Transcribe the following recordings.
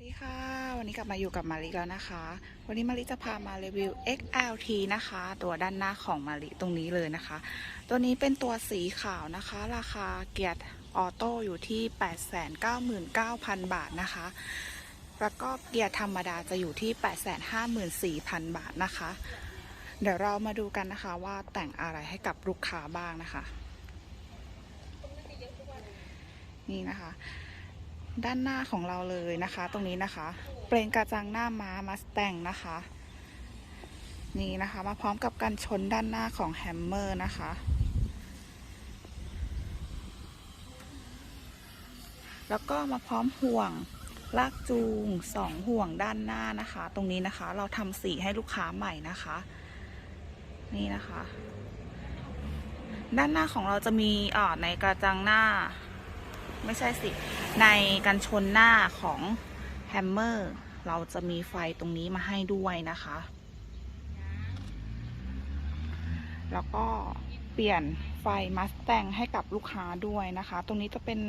สดีค่ะ วันนี้กลับมาอยู่กับมาริแล้วนะคะ วันนี้มาริจะพามารีวิว XLT นะคะ ตัวด้านหน้าของมาริตรงนี้เลยนะคะ ตัวนี้เป็นตัวสีขาวนะคะ ราคาเกียร์ออโต้อยู่ที่ 899,000 บาทนะคะ แล้วก็เกียร์ธรรมดาจะอยู่ที่ 854,000 บาทนะคะ เดี๋ยวเรามาดูกันนะคะว่าแต่งอะไรให้กับลูกค้าบ้างนะคะ นี่นะคะ ด้านหน้าของเราเลยนะคะ ตรงนี้นะคะเปลงกระจังหน้าม้ามาสแต่งนะคะ นี่นะคะมาพร้อมกับกันชนด้านหน้าของแฮมเมอร์นะคะแล้วก็มาพร้อมห่วงลากจูงสองห่วงด้านหน้านะคะ ตรงนี้นะคะเราทำสีให้ลูกค้าใหม่นะคะ นี่นะคะ ด้านหน้าของเราจะมีอ่าในกระจังหน้า ไม่ใช่สิ ในกันชนหน้าของแฮมเมอร์ เราจะมีไฟตรงนี้มาให้ด้วยนะคะ แล้วก็เปลี่ยนไฟมัสแตงให้กับลูกค้าด้วยนะคะ ตรงนี้จะเป็น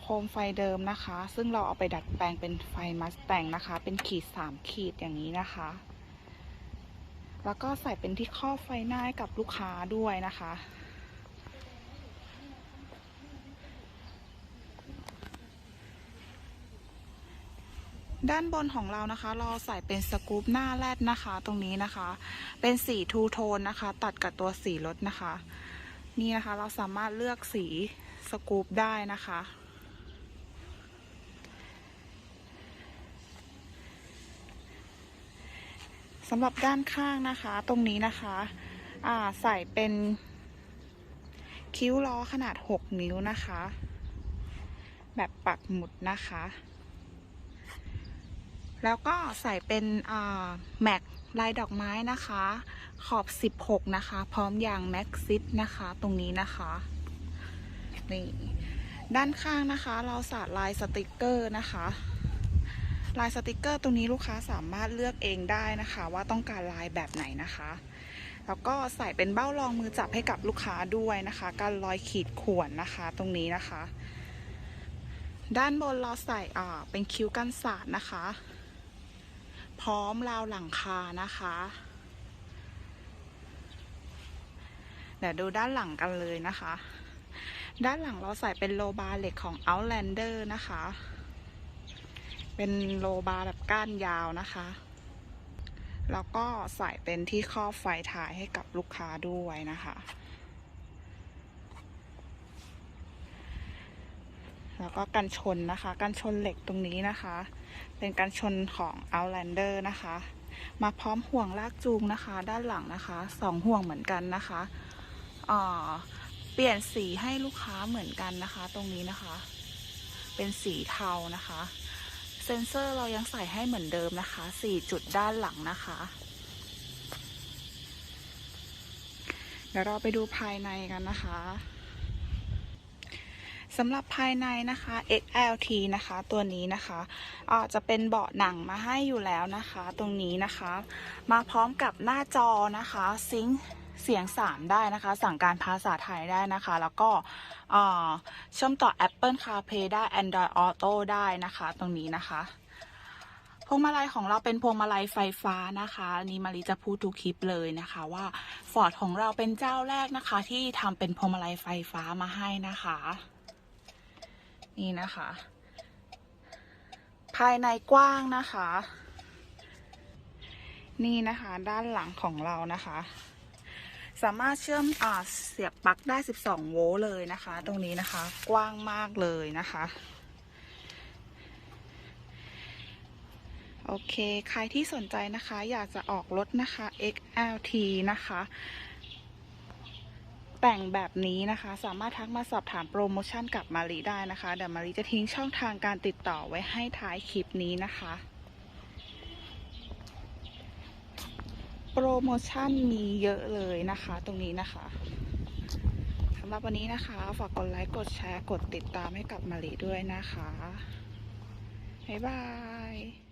โคมไฟเดิมนะคะ ซึ่งเราเอาไปดัดแปลงเป็นไฟมัสแตงนะคะ เป็นขีดสามขีดอย่างนี้นะคะ แล้วก็ใส่เป็นที่ข้อบไฟหน้าให้กับลูกค้าด้วยนะคะ ด้านบนของเรานะคะ เราใส่เป็นสกู๊ปหน้าแรดนะคะ ตรงนี้นะคะ เป็นสีทูโทนนะคะ ตัดกับตัวสีรถนะคะ นี่นะคะเราสามารถเลือกสีสกู๊ปได้นะคะ สำหรับด้านข้างนะคะ ตรงนี้นะคะอ่าใส่เป็นคิ้วล้อขนาด 6 นิ้วนะคะ แบบปักหมุดนะคะ แล้วก็ใส่เป็นแม็กลายดอกไม้นะคะ ขอบ 16 นะคะ พร้อมยางแม็กซิปนะคะ ตรงนี้นะคะนี่ด้านข้างนะคะ เราสาดลายสติกเกอร์นะคะ ลายสติกเกอร์ตรงนี้ลูกค้าสามารถเลือกเองได้นะคะ ว่าต้องการลายแบบไหนนะคะ แล้วก็ใส่เป็นเบ้ารองมือจับให้กับลูกค้าด้วยนะคะการรอยขีดข่วนนะคะ ตรงนี้นะคะ ด้านบนเราใส่เป็นคิ้วกันสาดนะคะ พร้อมราวหลังคานะคะ เดี๋ยวดูด้านหลังกันเลยนะคะ ด้านหลังเราใส่เป็นโลบาร์เหล็กของ Outlander นะคะ เป็นโลบาร์แบบก้านยาวนะคะ แล้วก็ใส่เป็นที่ครอบไฟถ่ายให้กับลูกค้าด้วยนะคะ แล้วก็กันชนนะคะ กันชนเหล็กตรงนี้นะคะ เป็นกันชนของ Outlander นะคะ มาพร้อมห่วงลากจูงนะคะ ด้านหลังนะคะสองห่วงเหมือนกันนะคะเปลี่ยนสีให้ลูกค้าเหมือนกันนะคะ ตรงนี้นะคะ เป็นสีเทานะคะ เซ็นเซอร์เรายังใส่ให้เหมือนเดิมนะคะสี่จุดด้านหลังนะคะเดี๋ยวเราไปดูภายในกันนะคะ สำหรับภายในนะคะ XLT นะคะ ตัวนี้นะคะอาจะเป็นเบาะหนังมาให้อยู่แล้วนะคะ ตรงนี้นะคะ มาพร้อมกับหน้าจอนะคะซิงค์เสียง 3 ได้นะคะ สั่งการภาษาไทยได้นะคะ แล้วก็เชื่อมต่อ Apple CarPlay ได้ Android Auto ได้นะคะ ตรงนี้นะคะพวงมาลัยของเราเป็นพวงมาลัยไฟฟ้านะคะนี่มารีจะพูดทุกคลิปเลยนะคะว่า Ford ของเราเป็นเจ้าแรกนะคะ ที่ทำเป็นพวงมาลัยไฟฟ้ามาให้นะคะ นี่นะคะ ภายในกว้างนะคะ นี่นะคะด้านหลังของเรานะคะ สามารถเชื่อมอ่าเสียบปลั๊กได้ 12 โวลต์เลยนะคะ ตรงนี้นะคะกว้างมากเลยนะคะโอเค ใครที่สนใจนะคะ อยากจะออกรถนะคะ XLT นะคะ แต่งแบบนี้นะคะ สามารถทักมาสอบถามโปรโมชั่นกับมารีได้นะคะ เดี๋ยวมารีจะทิ้งช่องทางการติดต่อไว้ให้ท้ายคลิปนี้นะคะ โปรโมชั่นมีเยอะเลยนะคะตรงนี้นะคะสำหรับวันนี้นะคะ ฝากกดไลค์กดแชร์กดติดตามให้กับมารีด้วยนะคะบ๊ายบาย